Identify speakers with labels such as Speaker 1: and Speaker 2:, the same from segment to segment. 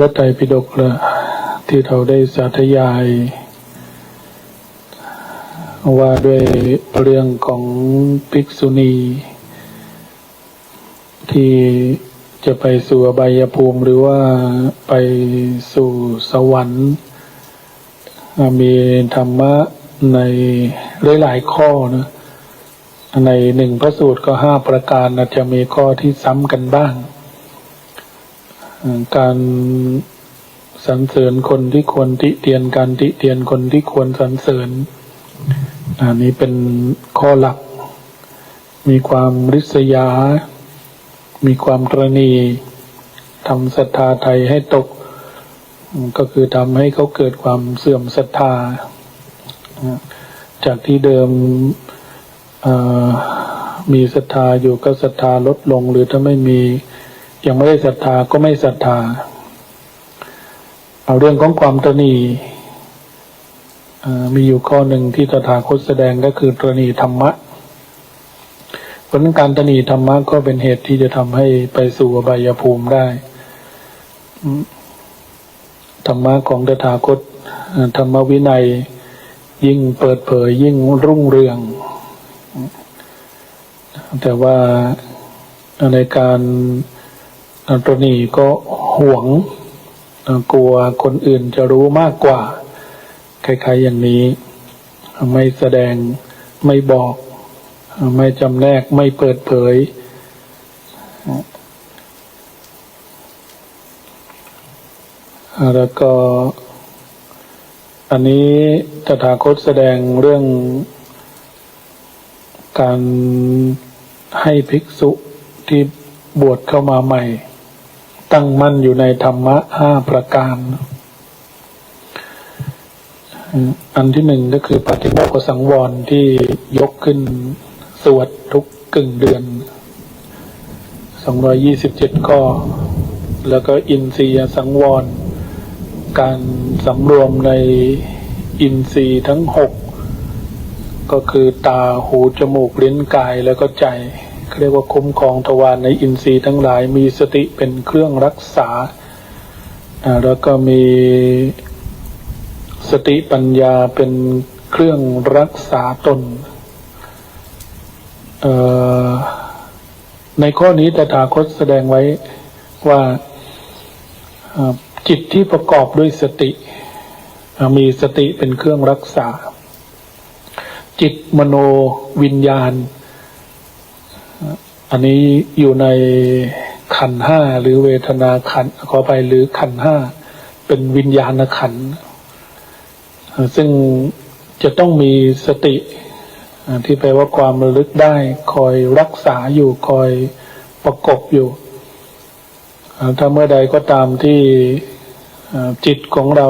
Speaker 1: พระไตรปิฎกละที่เราได้สาธยาย ว่าด้วยเรื่องของภิกษุณี ที่จะไปสู่อบายภูมิหรือว่าไปสู่สวรรค์ มีธรรมะในหลายๆข้อนะในหนึ่งพระสูตรก็ห้าประการอาจจะมีข้อที่ซ้ำกันบ้าง การสรรเสริญคนที่ควรติเตียนการติเตียนคนที่ควรสรรเสริญอันนี้เป็นข้อหลัก มีความริษยา มีความตรณีทำศรัทธาไทยให้ตก ก็คือทำให้เขาเกิดความเสื่อมศรัทธา จากที่เดิมมีศรัทธาอยู่ก็ศรัทธาลดลง หรือถ้าไม่มี ยังไม่ได้ศรัทธาก็ไม่ศรัทธา เอาเรื่องของความตรณีมีอยู่ข้อหนึ่งที่ตถาคตแสดงก็คือตรณีธรรมะผลการตรณีธรรมะก็เป็นเหตุที่จะทำให้ไปสู่อบายภูมิได้ธรรมะของตถาคตธรรมวินัย ยิ่งเปิดเผยยิ่งรุ่งเรือง แต่ว่าในการ ตรณีก็หวงกลัวคนอื่นจะรู้มากกว่า คล้ายๆอย่างนี้ ไม่แสดงไม่บอก ไม่จำแนกไม่เปิดเผย แล้วก็ อันนี้ตถาคตแสดงเรื่องการให้ภิกษุที่บวชเข้ามาใหม่ ตั้งมั่นอยู่ในธรรมะห้าประการ อันที่หนึ่งก็คือปฏิโมกขสังวรที่ยกขึ้นสวดทุกกึ่งเดือนสองรอยี่สิบเจ็ดข้อ แล้วก็อินทรียสังวร การสำรวมในอินทรีย์ทั้งหกก็คือตาหูจมูกลิ้นกายแล้วก็ใจ เรียกว่าคุ้มครองทวารในอินทรีย์ทั้งหลาย มีสติเป็นเครื่องรักษา แล้วก็มีสติปัญญาเป็นเครื่องรักษาตน ในข้อนี้ตถาคตแสดงไว้ว่าจิตที่ประกอบด้วยสติ มีสติเป็นเครื่องรักษา จิตมโนวิญญาณ อันนี้อยู่ในขันห้าหรือเวทนาขันขอไปหรือขันห้าเป็นวิญญาณขันซึ่งจะต้องมีสติที่แปลว่าความระลึกได้ คอยรักษาอยู่คอยประกบอยู่ถ้าเมื่อใดก็ตามที่จิตของเรา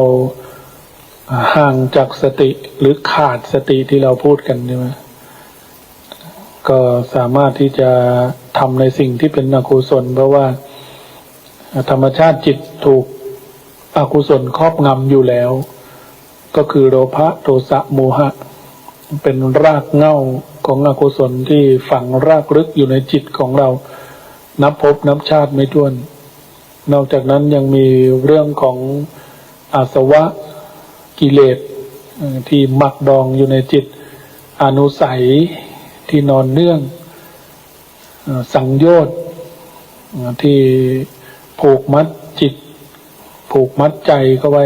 Speaker 1: ห่างจากสติหรือขาดสติที่เราพูดกันใช่ไหม ก็สามารถที่จะทำในสิ่งที่เป็นอกุศล เพราะว่าธรรมชาติจิตถูกอกุศลครอบงำอยู่แล้ว ก็คือโลภะโทสะโมหะ เป็นรากเหง้าของอกุศลที่ฝังรากลึกอยู่ในจิตของเรา นับพบนับชาติไม่ถ้วน นอกจากนั้นยังมีเรื่องของอาสวะกิเลสที่หมักดองอยู่ในจิตอนุสัย ที่นอนเนื่องเอ่อสังโยชน์ที่ผูกมัดจิต ผูกมัดใจเข้าไว้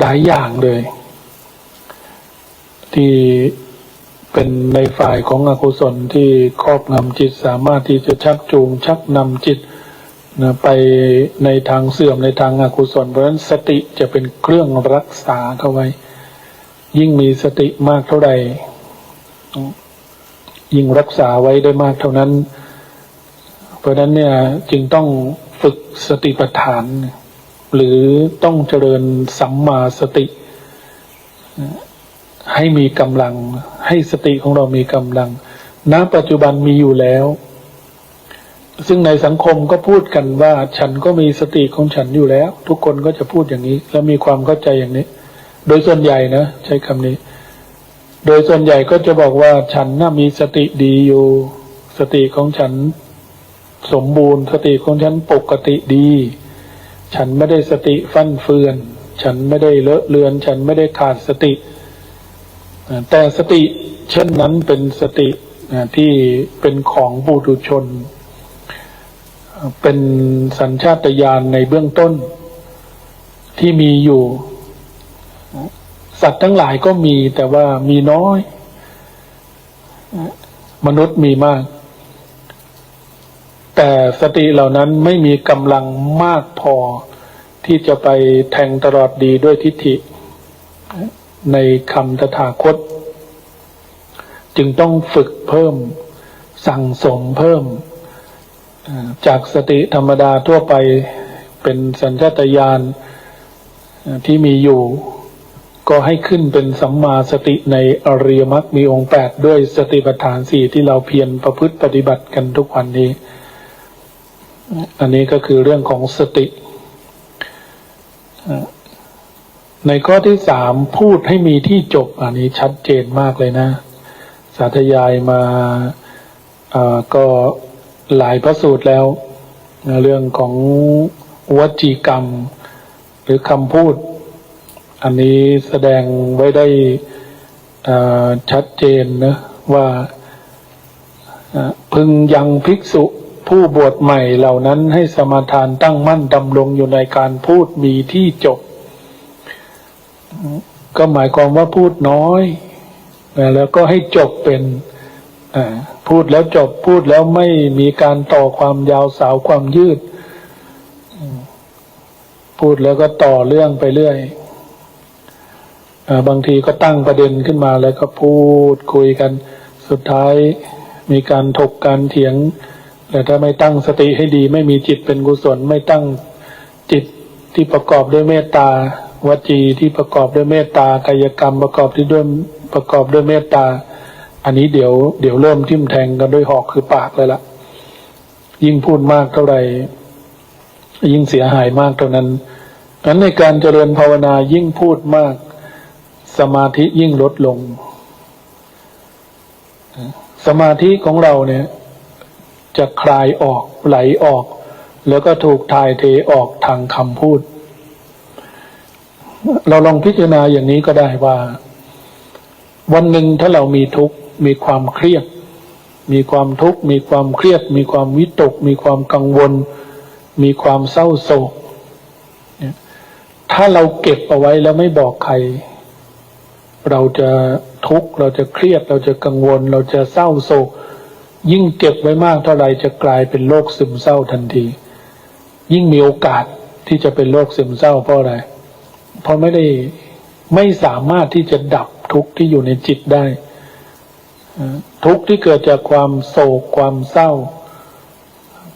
Speaker 1: หลายอย่างเลย ที่เป็นในฝ่ายของอกุศลที่ครอบงำจิตสามารถที่จะชักจูงชักนำจิตนะไปในทางเสื่อมในทางอกุศล เพราะฉะนั้นสติจะเป็นเครื่องรักษาเข้าไว้ ยิ่งมีสติมากเท่าใด ยิ่งรักษาไว้ได้มากเท่านั้น เพราะนั้นเนี่ยจึงต้องฝึกสติปัฏฐาน หรือต้องเจริญสัมมาสติ ให้มีกำลัง ให้สติของเรามีกำลัง ณ ปัจจุบันมีอยู่แล้ว ซึ่งในสังคมก็พูดกันว่า ฉันก็มีสติของฉันอยู่แล้ว ทุกคนก็จะพูดอย่างนี้ และมีความเข้าใจอย่างนี้ โดยส่วนใหญ่นะ ใช้คำนี้ โดยส่วนใหญ่ก็จะบอกว่าฉันน่ะมีสติดีอยู่ สติของฉันสมบูรณ์ สติของฉันปกติดี ฉันไม่ได้สติฟั่นเฟือน ฉันไม่ได้เลอะเลือน ฉันไม่ได้ขาดสติ แต่สติเช่นนั้นเป็นสติที่เป็นของบุตุชน เป็นสัญชาตญาณในเบื้องต้นที่มีอยู่ สัตว์ทั้งหลายก็มีแต่ว่ามีน้อย มนุษย์มีมาก แต่สติเหล่านั้นไม่มีกำลังมากพอที่จะไปแทงตลอดดีด้วยทิฏฐิ ในคำตถาคต จึงต้องฝึกเพิ่ม สั่งสมเพิ่ม จากสติธรรมดาทั่วไปเป็นสัญชาตญาณที่มีอยู่ ก็ให้ขึ้นเป็นสัมมาสติในอริยมรรคมีองค์แปดด้วยสติปัฏฐานสี่ที่เราเพียรประพฤติปฏิบัติกันทุกวันนี้ อันนี้ก็คือเรื่องของสติ ในข้อที่สามพูดให้มีที่จบ อันนี้ชัดเจนมากเลยนะ สาธยายมาก็หลายพระสูตรแล้ว เรื่องของวจีกรรม หรือคำพูด อันนี้แสดงไว้ได้ชัดเจนนะว่าพึงยังภิกษุผู้บวชใหม่เหล่านั้นให้สมาทานตั้งมั่นดำรงอยู่ในการพูดมีที่จบ ก็หมายความว่าพูดน้อย แล้วก็ให้จบเป็นพูดแล้วจบพูดแล้วไม่มีการต่อความยาวสาวความยืด พูดแล้วก็ต่อเรื่องไปเรื่อย บางทีก็ตั้งประเด็นขึ้นมาแล้วก็พูดคุยกันสุดท้ายมีการถกการเถียง แต่ถ้าไม่ตั้งสติให้ดี ไม่มีจิตเป็นกุศล ไม่ตั้งจิตที่ประกอบด้วยเมตตาวจีที่ประกอบด้วยเมตตากายกรรมประกอบที่ด้วยประกอบด้วยเมตตา อันนี้เดี๋ยวเดี๋ยวเริ่มทิ่มแทงกันด้วยหอกคือปากเลยละยิ่งพูดมากเท่าไหร่ยิ่งเสียหายมากเท่านั้นนั้นในการเจริญภาวนายิ่งพูดมาก สมาธิยิ่งลดลง สมาธิของเราเนี่ย จะคลายออกไหลออก แล้วก็ถูกทายเทออกทางคำพูด เราลองพิจารณาอย่างนี้ก็ได้ว่า วันหนึ่งถ้าเรามีทุกข์ มีความเครียด มีความทุกข์ มีความเครียด มีความวิตก มีความกังวล มีความเศร้าโศกถ้าเราเก็บเอาไว้แล้วไม่บอกใคร เราจะทุกข์เราจะเครียดเราจะกังวล เราจะเศร้าโศก ยิ่งเก็บไว้มากเท่าไรจะกลายเป็นโรคซึมเศร้าทันที ยิ่งมีโอกาสที่จะเป็นโรคซึมเศร้าเพราะอะไร เพราะไม่ได้ไม่สามารถที่จะดับทุกข์ที่อยู่ในจิตได้ ทุกข์ที่เกิดจากความโศก ความเศร้า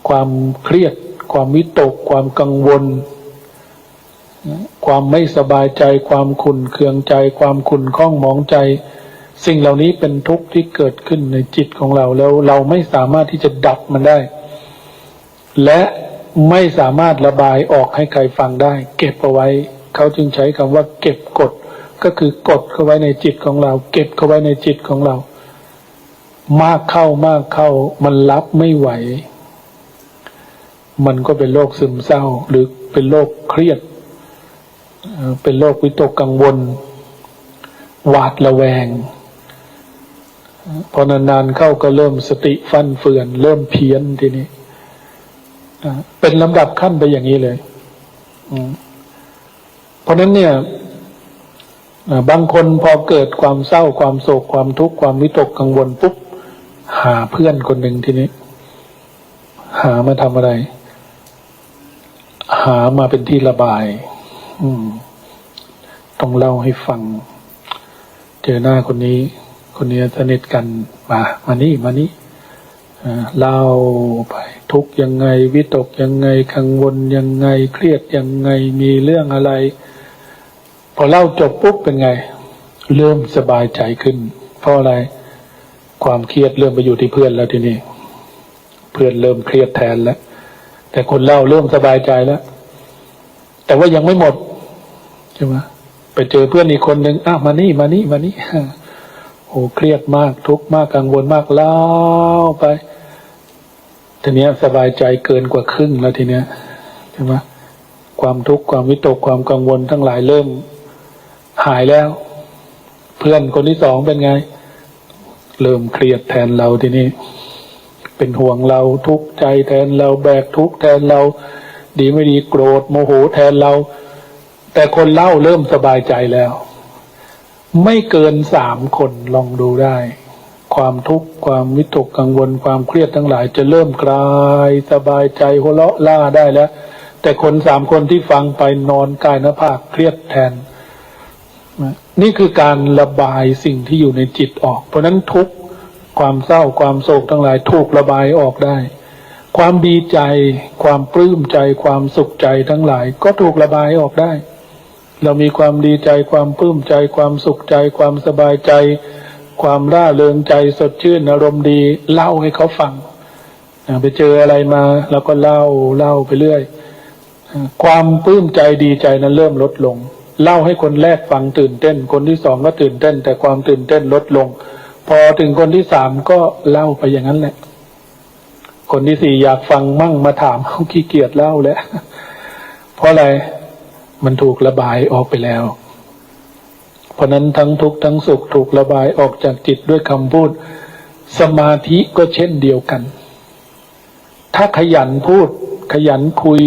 Speaker 1: ความเครียด ความวิตก ความกังวล ความไม่สบายใจ ความขุ่นเคืองใจ ความขุ่นข้องมองใจ สิ่งเหล่านี้เป็นทุกข์ที่เกิดขึ้นในจิตของเราแล้วเราไม่สามารถที่จะดับมันได้ และไม่สามารถระบายออกให้ใครฟังได้ เก็บเอาไว้ เขาจึงใช้คำว่า เก็บกด ก็คือกดเข้าไว้ในจิตของเรา เก็บเข้าไว้ในจิตของเรา มากเข้ามากเข้า มันรับไม่ไหว มันก็เป็นโรคซึมเศร้า หรือเป็นโรคเครียด เป็นโรควิตกกังวล หวาดระแวง พอนานๆเข้าก็เริ่มสติฟันเฟือน เริ่มเพี้ยนทีนี้เป็นลำดับขั้นไปอย่างนี้เลยเพราะนั้นเนี่ยบางคนพอเกิดความเศร้าความโศกความทุกข์ความวิตกกังวลปุ๊บหาเพื่อนคนหนึ่งทีนี้ หามาทำอะไร หามาเป็นที่ระบาย ต้องเล่าให้ฟัง เจอหน้าคนนี้ คนนี้สนิทกันมา มานี่มานี่เล่าไปทุกยังไง วิตกยังไงกังวลยังไง เครียดยังไงมีเรื่องอะไร พอเล่าจบปุ๊บเป็นไง เริ่มสบายใจขึ้น เพราะอะไร ความเครียดเริ่มไปอยู่ที่เพื่อนแล้วทีนี้ เพื่อนเริ่มเครียดแทนแล้วแต่คนเล่าเริ่มสบายใจแล้ว แต่ว่ายังไม่หมด ช่ไหมไปเจอเพื่อนอีกคนหนึ่งอ้าวมานี่มานี่มานี่โอ้เครียดมากทุกข์มากกังวลมากเล่าไปทีเนี้ยสบายใจเกินกว่าครึ่งแล้วทีเนี้ยใช่ไหมความทุกข์ความวิตกความกังวลทั้งหลายเริ่ม หายแล้ว เพื่อนคนที่สองเป็นไง เริ่มเครียดแทนเราทีนี้ เป็นห่วงเราทุกข์ใจแทนเราแบกทุกข์แทนเรา ดีไม่ดีโกรธโมโหแทนเรา แต่คนเล่าเริ่มสบายใจแล้ว ไม่เกินสามคนลองดูได้ ความทุกข์ความวิตกกังวลความเครียดทั้งหลาย จะเริ่มคลายสบายใจหัวเราะล่าได้แล้ว แต่คนสามคนที่ฟังไปนอนกายหน้าผากเครียดแทน นี่คือการระบายสิ่งที่อยู่ในจิตออก เพราะนั้นทุกข์ความเศร้าความโศกทั้งหลายถูกระบายออกได้ ความดีใจ ความปลื้มใจ ความสุขใจทั้งหลาย ก็ถูกระบายออกได้ เรามีความดีใจความปลื้มใจความสุขใจ ความสบายใจ ความร่าเริงใจสดชื่นอารมณ์ดี เล่าให้เขาฟังไปเจออะไรมา แล้วก็เล่าเล่าไปเรื่อยความปลื้มใจดีใจนั้นเริ่มลดลง เล่าให้คนแรกฟังตื่นเต้น คนที่สองก็ตื่นเต้น แต่ความตื่นเต้นลดลง พอถึงคนที่สามก็เล่าไปอย่างนั้นแหละ คนที่สี่อยากฟังมั่งมาถามเขาขี้เกียจเล่าแล้วเพราะอะไร มันถูกระบายออกไปแล้ว เพราะนั้นทั้งทุกข์ทั้งสุขถูกระบายออกจากจิตด้วยคำพูด สมาธิก็เช่นเดียวกัน ถ้าขยันพูด ขยันคุย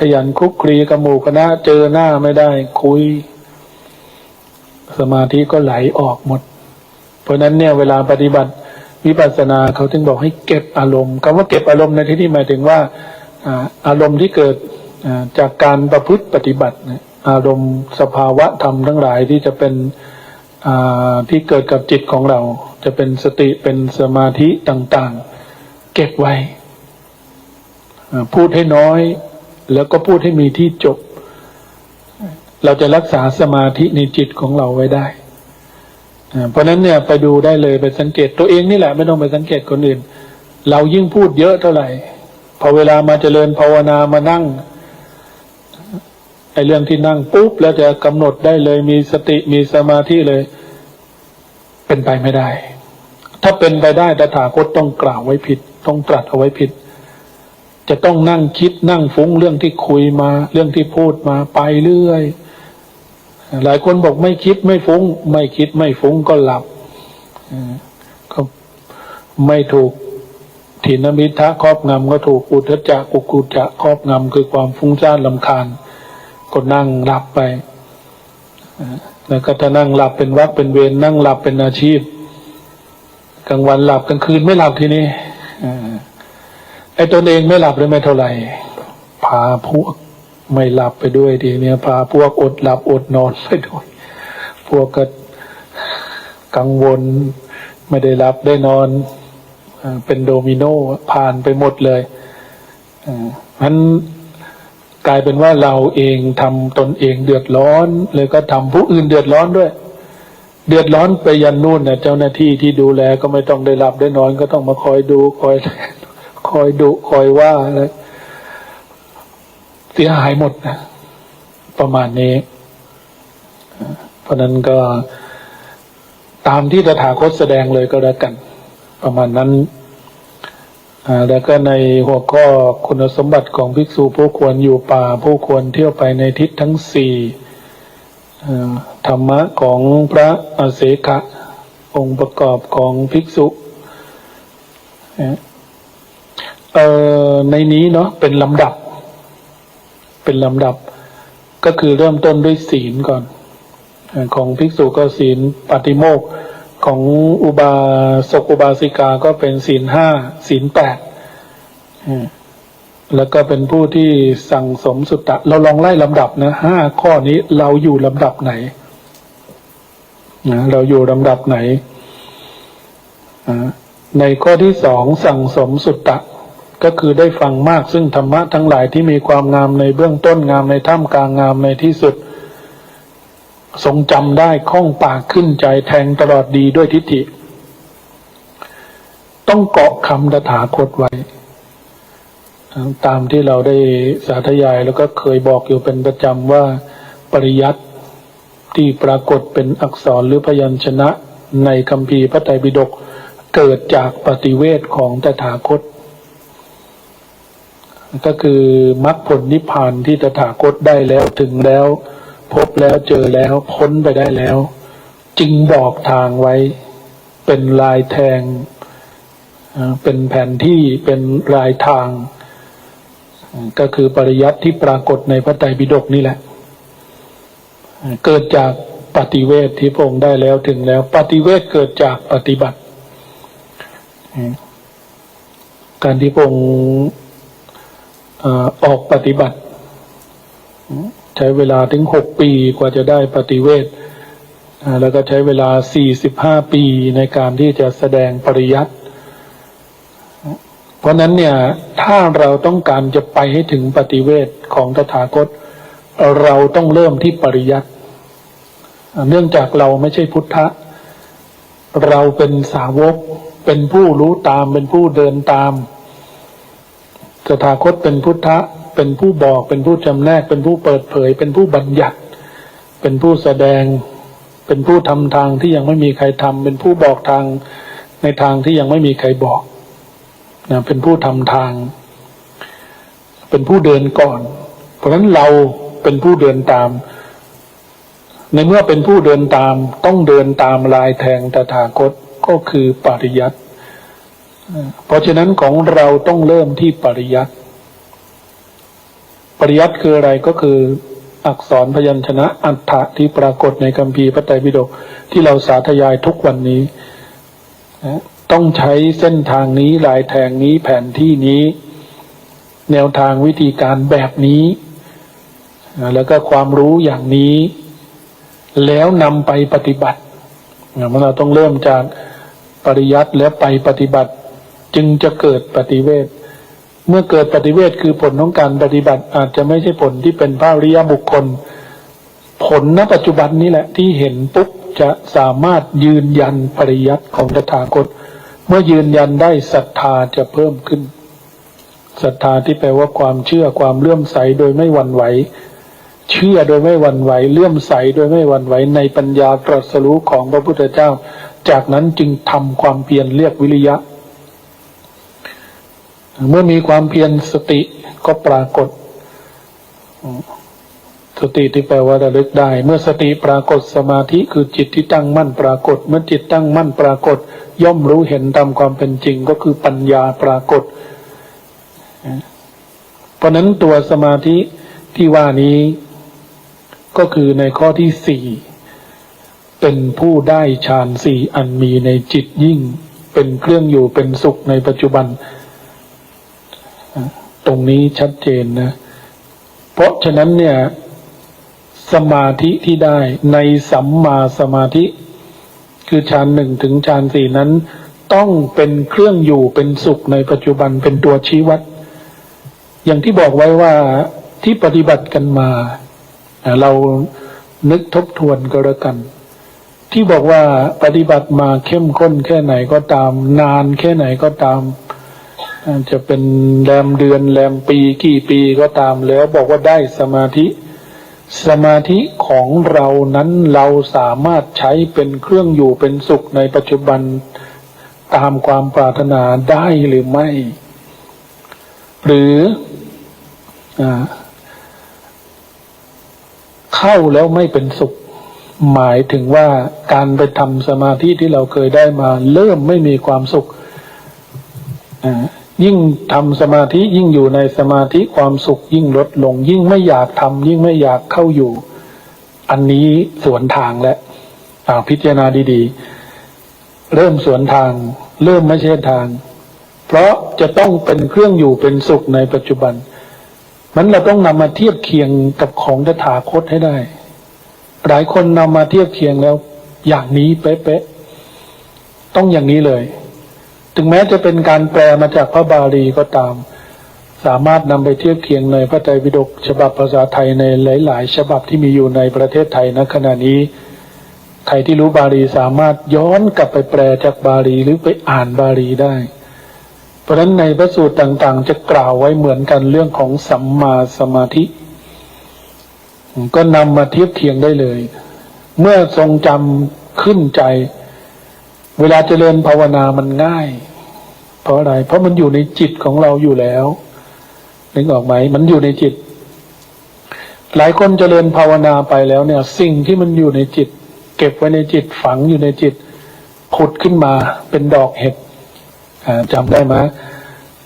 Speaker 1: ขยันคุกคลีกับหมู่คณะเจอหน้าไม่ได้คุย สมาธิก็ไหลออกหมด เพราะนั้นเนี่ยเวลาปฏิบัติวิปัสสนาเขาถึงบอกให้เก็บอารมณ์คำว่าเก็บอารมณ์ในที่นี้หมายถึงว่าอารมณ์ที่เกิด จากการประพฤติปฏิบัติอารมณ์สภาวะธรรมทั้งหลายที่จะเป็นที่เกิดกับจิตของเรา จะเป็นสติเป็นสมาธิต่าง ๆ เก็บไว้ พูดให้น้อย แล้วก็พูดให้มีที่จบ เราจะรักษาสมาธิในจิตของเราไว้ได้เพราะนั้นเนี่ยไปดูได้เลยไปสังเกตตัวเองนี่แหละไม่ต้องไปสังเกตคนอื่น เรายิ่งพูดเยอะเท่าไหร่ พอเวลามาเจริญภาวนามานั่ง ไอ้เรื่องที่นั่งปุ๊บแล้วจะกำหนดได้เลยมีสติมีสมาธิเลย เป็นไปไม่ได้ ถ้าเป็นไปได้ตถาคตต้องกล่าวไว้ผิด ต้องตรัสเอาไว้ผิด จะต้องนั่งคิดนั่งฟุ้งเรื่องที่คุยมา เรื่องที่พูดมาไปเรื่อย หลายคนบอกไม่คิดไม่ฟุง้ง ไม่คิดไม่ฟุ้งก็หลับก็ไม่ถูกถินมิทะครอบงำก็ถูกอุทจจะกุกุจจะครอบงำคือความฟุ้งซ่านลำคาญ ก็นั่งหลับไปแล้วก็ถ้านั่งหลับเป็นวักเป็นเวรนั่งหลับเป็นอาชีพกลางวันหลับกลางคืนไม่หลับทีนี้อไอ้ตนเองไม่หลับเลยไม่เท่าไหร่ พาพวกไม่หลับไปด้วยทีเนี้ยพาพวกอดหลับอดนอนไปด้วย พวกก็กังวล ไม่ได้หลับได้นอนเป็นโดมิโนผ่านไปหมดเลยอ่ามัน กลายเป็นว่าเราเองทำตนเองเดือดร้อน เลยก็ทำผู้อื่นเดือดร้อนด้วย เดือดร้อนไปยันนู่นนะเจ้าหน้าที่ที่ดูแลก็ไม่ต้องได้หลับได้นอนก็ต้องมาคอยดูคอยคอยดุคอยว่าอะเสียหายหมดนะประมาณนี้ เพราะนั้นก็ตามที่ตถาคตแสดงเลยก็แล้วกัน ประมาณนั้น แล้วก็ในหัวข้อคุณสมบัติของภิกษุผู้ควรอยู่ป่า ผู้ควรเที่ยวไปในทิศทั้งสี่ธรรมะของพระอาเสขะองค์ประกอบของภิกษุเอ่อในนี้เนาะเป็นลำดับ เป็นลำดับ ก็คือเริ่มต้นด้วยศีลก่อน ของภิกษุก็ศีลปาติโมกข์ ของอุบาสกอุบาสิกาก็เป็นศีลห้าศีลแปดแล้วก็เป็นผู้ที่สั่งสมสุตตะ เราลองไล่ลำดับนะห้าข้อนี้เราอยู่ลำดับไหนนะเราอยู่ลำดับไหน ในข้อที่สองสั่งสมสุตตะ ก็คือได้ฟังมากซึ่งธรรมะทั้งหลายที่มีความงามในเบื้องต้นงามในท่ามกลางงามในที่สุด ทรงจำได้คล่องปากขึ้นใจแทงตลอดดีด้วยทิฏฐิ ต้องเกาะคำตถาคตไว้ ตามที่เราได้สาธยายแล้วก็เคยบอกอยู่เป็นประจำว่าปริยัติที่ปรากฏเป็นอักษรหรือพยัญชนะในคัมภีพระไตรปิฎกเกิดจากปฏิเวทของตถาคต ก็คือมรรคผลนิพพานที่ตถาคตได้แล้วถึงแล้ว พบแล้วเจอแล้วพ้นไปได้แล้ว จึงบอกทางไว้ เป็นลายแทง เป็นแผนที่เป็นลายทาง ก็คือปริยัติที่ปรากฏในพระไตรปิฎกนี่แหละ เกิดจากปฏิเวทที่พระองค์ได้แล้วถึงแล้ว ปฏิเวทเกิดจากปฏิบัติ การที่พระองค์ออกปฏิบัติ ใช้เวลาถึงหกปีกว่าจะได้ปฏิเวทแล้วก็ใช้เวลาสี่สิบห้าปีในการที่จะแสดงปริยัติ เพราะนั้นเนี่ยถ้าเราต้องการจะไปให้ถึงปฏิเวทของตถาคต เราต้องเริ่มที่ปริยัติ เนื่องจากเราไม่ใช่พุทธะ เราเป็นสาวก เป็นผู้รู้ตาม เป็นผู้เดินตามตถาคตเป็นพุทธะ เป็นผู้บอก เป็นผู้จำแนก เป็นผู้เปิดเผย เป็นผู้บัญญัติ เป็นผู้แสดง เป็นผู้ทำทางที่ยังไม่มีใครทำเป็นผู้บอกทางในทางที่ยังไม่มีใครบอกนะเป็นผู้ทำทาง เป็นผู้เดินก่อน เพราะฉะนั้นเราเป็นผู้เดินตาม ในเมื่อเป็นผู้เดินตาม ต้องเดินตามลายแทงตถาคตก็คือปริยัติเพราะฉะนั้นของเราต้องเริ่มที่ปริยัติ ปริยัติคืออะไรก็คืออักษรพยัญชนะอัฏฐะที่ปรากฏในคัมภีร์พระไตรปิฎกที่เราสาธยายทุกวันนี้นะต้องใช้เส้นทางนี้ลายแทงนี้แผนที่นี้ แนวทางวิธีการแบบนี้แล้วก็ความรู้อย่างนี้ แล้วนำไปปฏิบัตินะมันเราต้องเริ่มจากปริยัติแล้วไปปฏิบัติ จึงจะเกิดปฏิเวท เมื่อเกิดปฏิเวทคือผลของการปฏิบัติอาจจะไม่ใช่ผลที่เป็นพระริยบุคคล ผลณปัจจุบันนี้แหละที่เห็นปุ๊บจะสามารถยืนยันปริยัติของตถาคต เมื่อยืนยันได้ศรัทธาจะเพิ่มขึ้นศรัทธาที่แปลว่าความเชื่อความเลื่อมใสโดยไม่หวั่นไหว เชื่อโดยไม่หวั่นไหวเลื่อมใสโดยไม่หวั่นไหวในปัญญาตรัสรู้ของพระพุทธเจ้า จากนั้นจึงทำความเพียรเรียกวิริยะ เมื่อมีความเพียรสติก็ปรากฏ สติที่แปลว่าระลึกได้ เมื่อสติปรากฏสมาธิคือจิตที่ตั้งมั่นปรากฏ เมื่อจิตตั้งมั่นปรากฏ ย่อมรู้เห็นตามความเป็นจริงก็คือปัญญาปรากฏ เพราะนั้นตัวสมาธิที่ว่านี้ก็คือในข้อที่สี่เป็นผู้ได้ฌานสี่อันมีในจิตยิ่ง เป็นเครื่องอยู่เป็นสุขในปัจจุบัน ตรงนี้ชัดเจนนะ เพราะฉะนั้นเนี่ย สมาธิที่ได้ในสัมมาสมาธิ คือฌานหนึ่งถึงฌานสี่นั้น ต้องเป็นเครื่องอยู่เป็นสุขในปัจจุบันเป็นตัวชี้วัด อย่างที่บอกไว้ว่าที่ปฏิบัติกันมา เรานึกทบทวนก็แล้วกัน ที่บอกว่าปฏิบัติมาเข้มข้นแค่ไหนก็ตาม นานแค่ไหนก็ตาม จะเป็นแรมเดือนแรมปีกี่ปีก็ตามแล้วบอกว่าได้สมาธิ สมาธิของเรานั้นเราสามารถใช้เป็นเครื่องอยู่เป็นสุขในปัจจุบันตามความปรารถนาได้หรือไม่ หรืออเข้าแล้วไม่เป็นสุข หมายถึงว่าการไปทำสมาธิที่เราเคยได้มา เริ่มไม่มีความสุข อ่า ยิ่งทำสมาธิยิ่งอยู่ในสมาธิความสุขยิ่งลดลง ยิ่งไม่อยากทำยิ่งไม่อยากเข้าอยู่ อันนี้สวนทางแล้วอ่าพิจารณาดีๆ เริ่มสวนทาง เริ่มไม่ใช่ทาง เพราะจะต้องเป็นเครื่องอยู่เป็นสุขในปัจจุบัน มันเราต้องนำมาเทียบเคียงกับของตถาคตให้ได้ หลายคนนำมาเทียบเคียงแล้ว อย่างนี้เป๊ะๆต้องอย่างนี้เลย ถึงแม้จะเป็นการแปลมาจากพระบาลีก็ตาม สามารถนำไปเทียบเคียงในพระไตรปิฎกฉบับภาษาไทยในหลาย ๆ ฉบับที่มีอยู่ในประเทศไทยณขณะนี้ ใครที่รู้บาลีสามารถย้อนกลับไปแปลจากบาลีหรือไปอ่านบาลีได้ เพราะฉะนั้นในพระสูตรต่าง ๆ จะกล่าวไว้เหมือนกันเรื่องของสัมมาสมาธิ ก็นำมาเทียบเคียงได้เลย เมื่อทรงจำขึ้นใจ เวลาเจริญภาวนามันง่าย เพราะอะไร เพราะมันอยู่ในจิตของเราอยู่แล้วนึกออกไหมมันอยู่ในจิต หลายคนเจริญภาวนาไปแล้วเนี่ย สิ่งที่มันอยู่ในจิต เก็บไว้ในจิตฝังอยู่ในจิตผุดขึ้นมาเป็นดอกเห็ดอ่าจำได้ไหม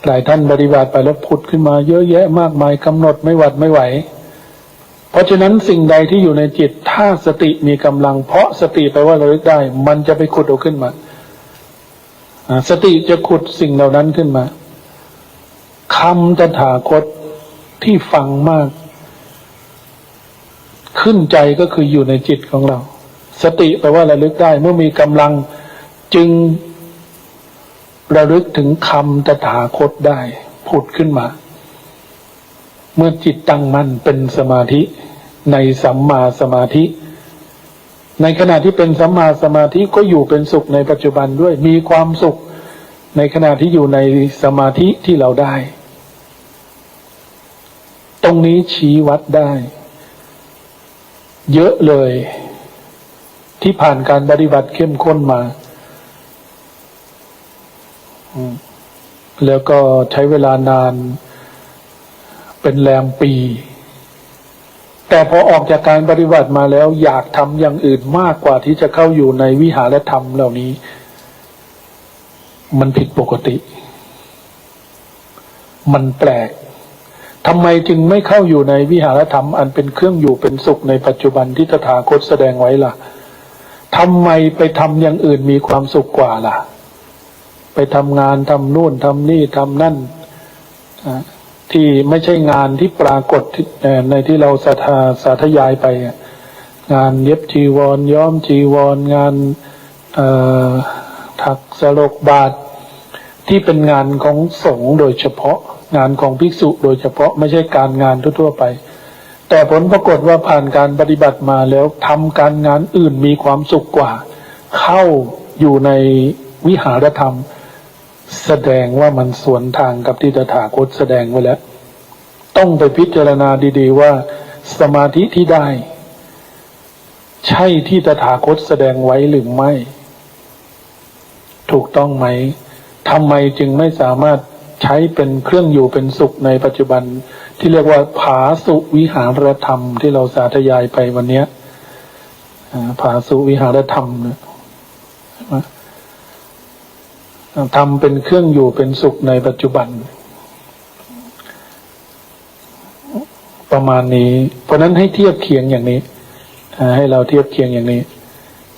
Speaker 1: หลายท่านปฏิบัติไปแล้วผุดขึ้นมา เยอะแยะมากมายกำหนดไม่หวัดไม่ไหว เพราะฉะนั้นสิ่งใดที่อยู่ในจิต ถ้าสติมีกำลัง เพราะสติแปลว่าเระลึกได้ มันจะไปขุดเอาขึ้นมา สติจะขุดสิ่งเหล่านั้นขึ้นมาคำตถาคตที่ฟังมาก ขึ้นใจก็คืออยู่ในจิตของเรา สติแปลว่าระลึกได้ เมื่อมีกำลังจึงระลึกถึงคำตถาคตได้ผุดขึ้นมา เมื่อจิตตั้งมั่นเป็นสมาธิ ในสัมมาสมาธิ ในขณะที่เป็นสัมมาสมาธิก็อยู่เป็นสุขในปัจจุบันด้วย มีความสุขในขณะที่อยู่ในสมาธิที่เราได้ ตรงนี้ชี้วัดได้ เยอะเลย ที่ผ่านการปฏิบัติเข้มข้นมาแล้วก็ใช้เวลานานเป็นแรมปี แต่พอออกจากการปฏิบัติมาแล้วอยากทำอย่างอื่นมากกว่าที่จะเข้าอยู่ในวิหารธรรมเหล่านี้ มันผิดปกติ มันแปลกทำไมจึงไม่เข้าอยู่ในวิหารธรรม อันเป็นเครื่องอยู่เป็นสุขในปัจจุบันที่ตถาคตแสดงไว้ล่ะทำไมไปทำอย่างอื่นมีความสุขกว่าล่ะ ไปทำงานทำนู่นทำนี่ทำนั่นอะ ที่ไม่ใช่งานที่ปรากฏในที่เราสาธาสาธยายไป งานเย็บจีวร ย้อมจีวร งานถักสลกบาท ที่เป็นงานของสงฆ์โดยเฉพาะ งานของภิกษุโดยเฉพาะไม่ใช่การงานทั่วๆไป แต่ผลปรากฏว่าผ่านการปฏิบัติมาแล้วทำการงานอื่นมีความสุขกว่า เข้าอยู่ในวิหารธรรม แสดงว่ามันสวนทางกับที่ตถาคตแสดงไว้แล้ว ต้องไปพิจารณาดีๆว่า สมาธิที่ได้ ใช่ที่ตถาคตแสดงไว้หรือไม่ ถูกต้องไหมทำไมจึงไม่สามารถใช้เป็นเครื่องอยู่เป็นสุขในปัจจุบัน ที่เรียกว่าผาสุวิหารธรรมที่เราสาธยายไปวันเนี้ยผาสุวิหารธรรมเนี่ยใช่ไหม ทำเป็นเครื่องอยู่เป็นสุขในปัจจุบัน ประมาณนี้ เพราะนั้นให้เทียบเคียงอย่างนี้ให้เราเทียบเคียงอย่างนี้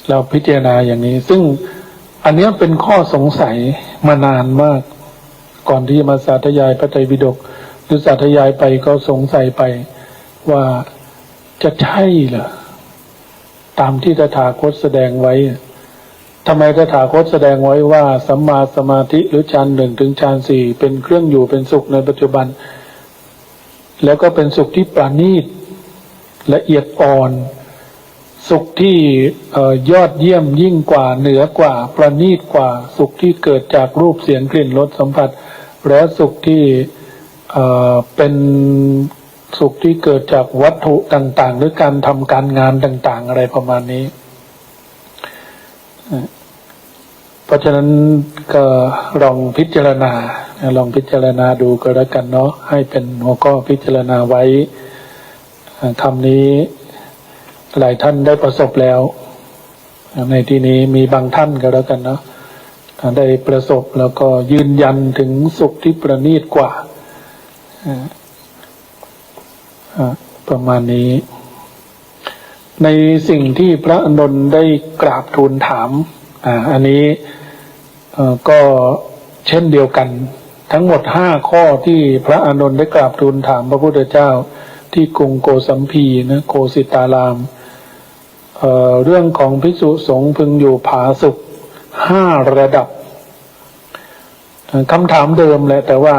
Speaker 1: เราพิจารณาอย่างนี้ ซึ่งอันเนี้ยเป็นข้อสงสัยมานานมาก ก่อนที่มาสาธยายพระไตรปิฎกหรือสาธยายไปก็สงสัยไปว่าจะใช่เหรอตามที่ตถาคตแสดงไว้ ทำไมตถาคตแสดงไว้ว่าสัมมาสมาธิหรือฌานหนึ่งถึงฌานสี่เป็นเครื่องอยู่เป็นสุขในปัจจุบัน แล้วก็เป็นสุขที่ประณีตละเอียดอ่อน สุขที่อยอดเยี่ยมยิ่งกว่าเหนือกว่า ประณีตกว่า สุขที่เกิดจากรูปเสียงกลิ่นรสสัมผัส และสุขที่เอ่อเป็นสุขที่เกิดจากวัตถุต่าง ๆ หรือการทำการงานต่าง ๆ อะไรประมาณนี้ เพราะฉะนั้นก็ลองพิจารณาลองพิจารณาดูก็แล้วกันเนาะให้เป็นหัวข้อพิจารณาไว้คำนี้หลายท่านได้ประสบแล้ว ในที่นี้มีบางท่านก็แล้วกันเนาะได้ประสบแล้วก็ยืนยันถึงสุขที่ประณีตกว่าประมาณนี้ ในสิ่งที่พระอานนท์ได้กราบทูลถาม อ่า อันนี้ ก็เช่นเดียวกัน ทั้งหมดห้าข้อที่พระอานนท์ได้กราบทูลถามพระพุทธเจ้า ที่กรุงโกสัมพีนะโกสิตารามเเรื่องของภิกษุสงฆ์พึงอยู่ผาสุขห้าระดับคำถามเดิมแหละแต่ว่า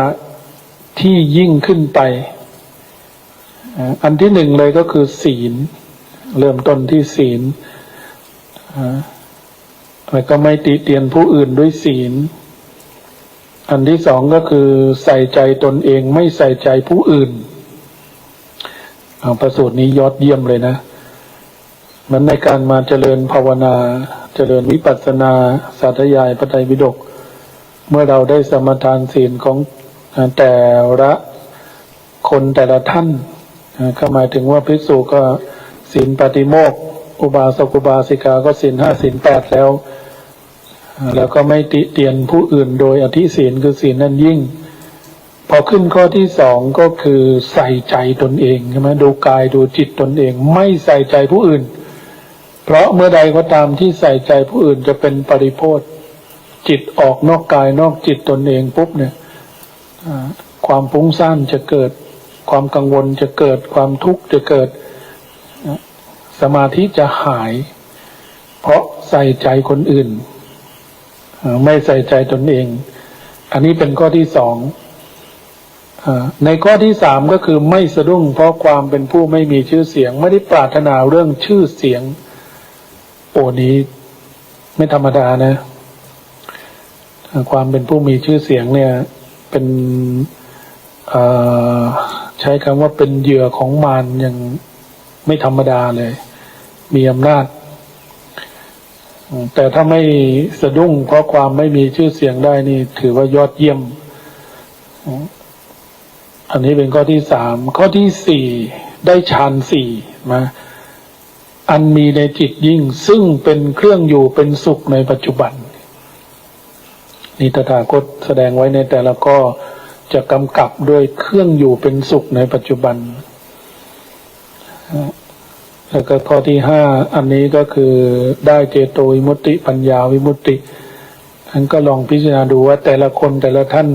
Speaker 1: ที่ยิ่งขึ้นไปอันที่หนึ่งเลยก็คือศีล เริ่มต้นที่ศีลอ่า แล้วก็ไม่ติเตียนผู้อื่นด้วยศีล อันที่สองก็คือใส่ใจตนเองไม่ใส่ใจผู้อื่นประสูตรนี้ยอดเยี่ยมเลยนะมันในการมาเจริญภาวนา เจริญวิปัสสนาสาธยายพระไตรปิฎกเมื่อเราได้สมทานศีลของแต่ละคนแต่ละท่านก็หมายถึงว่าภิกษุก็ศีลปฏิโมกข อุบาสกอุบาสิกาก็ศีลห้าศีลแปดแล้ว แล้วก็ไม่ติเตียนผู้อื่นโดยอธิศีลคือศีลนั้นยิ่ง พอขึ้นข้อที่สองก็คือใส่ใจตนเองใช่ไหมดูกายดูจิตตนเอง ไม่ใส่ใจผู้อื่น เพราะเมื่อใดก็ตามที่ใส่ใจผู้อื่นจะเป็นปริโพธจิตออกนอกกายนอกจิตตนเองปุ๊บเนี่ยความฟุ้งซ่านจะเกิด ความกังวลจะเกิดความทุกข์จะเกิด สมาธิจะหาย เพราะใส่ใจคนอื่น ไม่ใส่ใจตนเอง อันนี้เป็นข้อที่สองในข้อที่สามก็คือไม่สะดุ้งเพราะความเป็นผู้ไม่มีชื่อเสียง ไม่ได้ปรารถนาเรื่องชื่อเสียง โอ้นี้ไม่ธรรมดานะ ความเป็นผู้มีชื่อเสียงเนี่ย เป็นใช้คำว่าเป็นเหยื่อของมารอย่างไม่ธรรมดาเลย มีอำนาจ แต่ถ้าไม่สะดุ้งเพราะความไม่มีชื่อเสียงได้นี่ ถือว่ายอดเยี่ยม อันนี้เป็นข้อที่สาม ข้อที่สี่ได้ฌานสี่มาอันมีในจิตยิ่ง ซึ่งเป็นเครื่องอยู่เป็นสุขในปัจจุบันนี่ตถาคตแสดงไว้ในแต่ละข้อจะกำกับด้วยเครื่องอยู่เป็นสุขในปัจจุบัน แล้วก็ข้อที่ห้าอันนี้ก็คือได้เจโตวิมุตติปัญญาวิมุตติท่านก็ลองพิจารณาดูว่าแต่ละคนแต่ละท่าน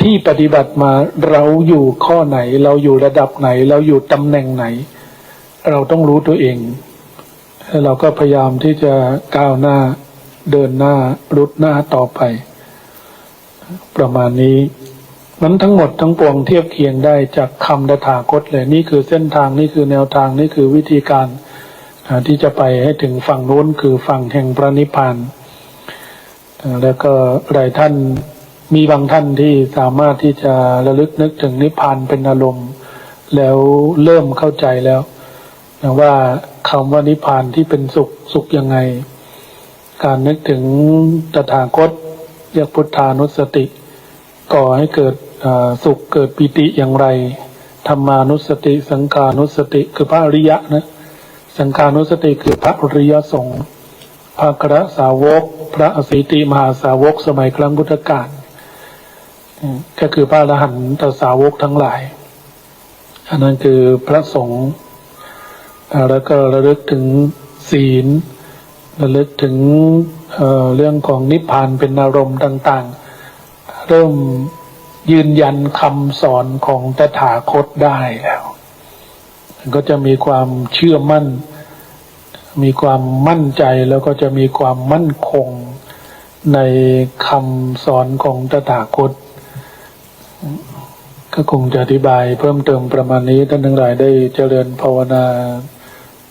Speaker 1: ที่ปฏิบัติมาเราอยู่ข้อไหน เราอยู่ระดับไหน เราอยู่ตำแหน่งไหน เราต้องรู้ตัวเองแล้วเราก็พยายามที่จะก้าวหน้าเดินหน้ารุดหน้าต่อไป ประมาณนี้ นั้นทั้งหมดทั้งปวงเทียบเคียงได้จากคำตถาคตเลยนี่คือเส้นทางนี่คือแนวทางนี่คือวิธีการที่จะไปให้ถึงฝั่งโน้นคือฝั่งแห่งพระนิพพานแล้วก็หลายท่านมีบางท่านที่สามารถที่จะระลึกนึกถึงนิพพานเป็นอารมณ์ แล้วเริ่มเข้าใจแล้วว่าคำว่านิพพานที่เป็นสุขสุขยังไง การนึกถึงตถาคตเรียกพุทธานุสติ ก่อให้เกิด สุขเกิดปิติอย่างไรธรรมานุสติ สังขานุสติคือพระอริยะนะสังขานุสติคือพระอริยสงฆ์พระกระสาวก พระอสิติมหาสาวกสมัยครั้งพุทธกาลก็คือพระอรหันตสาวกทั้งหลาย อันนั้นคือพระสงฆ์แล้วก็ระลึกถึงศีล ระลึกถึงเเรื่องของนิพพานเป็นอารมณ์ต่าง ๆ เริ่ม ยืนยันคำสอนของตถาคตได้แล้วมันก็จะมีความเชื่อมั่น มีความมั่นใจแล้วก็จะมีความมั่นคงในคำสอนของตถาคต ก็คงจะอธิบายเพิ่มเติมประมาณนี้ท่านทั้งหลายได้เจริญภาวนา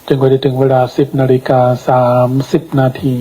Speaker 1: จนกว่าจะถึงเวลาสิบนาฬิกาสามสิบนาที